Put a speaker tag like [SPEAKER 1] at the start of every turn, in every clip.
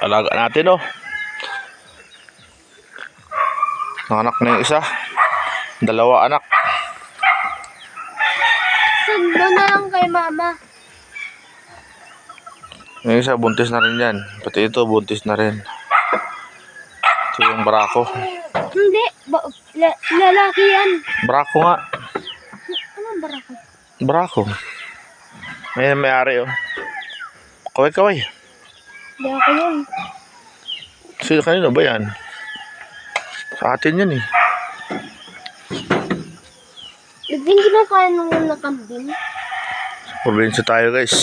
[SPEAKER 1] Alaga natin oh. Anak na yung isa. Dalawa anak.
[SPEAKER 2] Sando na lang kay mama.
[SPEAKER 1] Yung isa buntis na rin yan. Pati ito buntis na rin. Ito yung barako.
[SPEAKER 2] Hindi. Ba, la, lalaki yan.
[SPEAKER 1] Barako nga.
[SPEAKER 2] Anong barako?
[SPEAKER 1] Barako. May may-ari oh. Kaway kaway.
[SPEAKER 2] Hindi ako yun.
[SPEAKER 1] Sino kanino ba yan? Sa atin yan eh.
[SPEAKER 2] Naging kinakain ng mga kambing.
[SPEAKER 1] Probinsya tayo guys.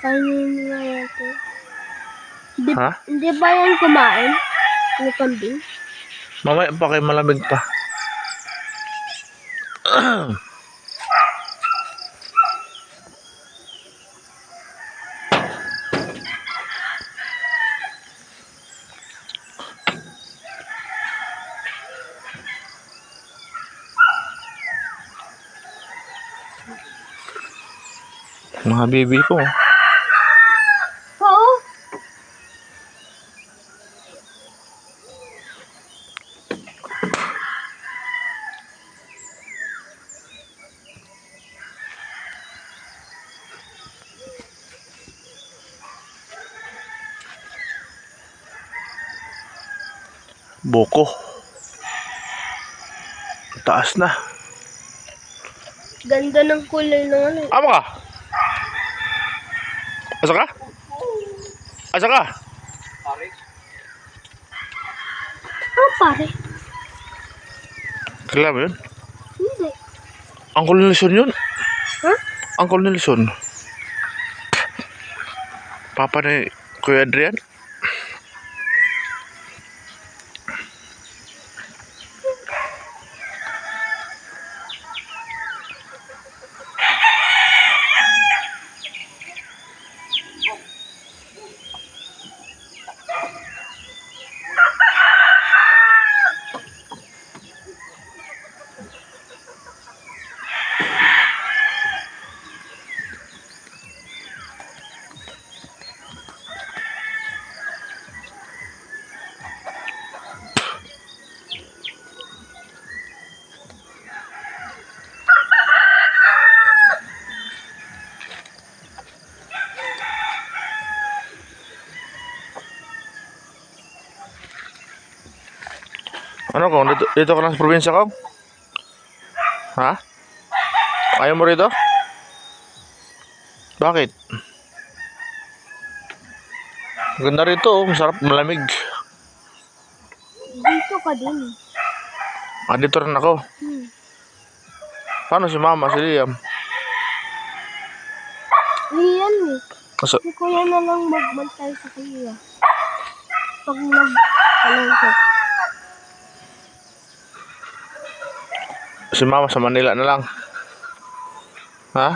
[SPEAKER 2] Kainin nga ito. Hindi,
[SPEAKER 1] Ha?
[SPEAKER 2] hindi ba yan kumain? Ng kambing?
[SPEAKER 1] Mamaya pa kayo malamig pa. Mga baby ko.
[SPEAKER 2] Oo.
[SPEAKER 1] Boko. Taas na.
[SPEAKER 2] Ganda ng kulay ng ano.
[SPEAKER 1] Ama ka? Asa ka? Asa ka?
[SPEAKER 2] Oh, pare.
[SPEAKER 1] Kailan mo yun?
[SPEAKER 2] Hindi.
[SPEAKER 1] Angkol ni Lison yun?
[SPEAKER 2] Ha?
[SPEAKER 1] Angkol ni Lison. Papa ni Kuya Adrian? Ano kung dito, dito ka lang sa probinsya ko? Ha? Ayaw mo rito? Bakit? Ganda rito, oh. masarap, malamig.
[SPEAKER 2] Dito ka din.
[SPEAKER 1] Ah, dito rin ako.
[SPEAKER 2] Hmm.
[SPEAKER 1] Paano si mama, si Liam?
[SPEAKER 2] Iyan eh.
[SPEAKER 1] Kasi,
[SPEAKER 2] Si kuya na lang magbantay sa kuya. Pag nag...
[SPEAKER 1] si mama sa Manila na lang. Ha?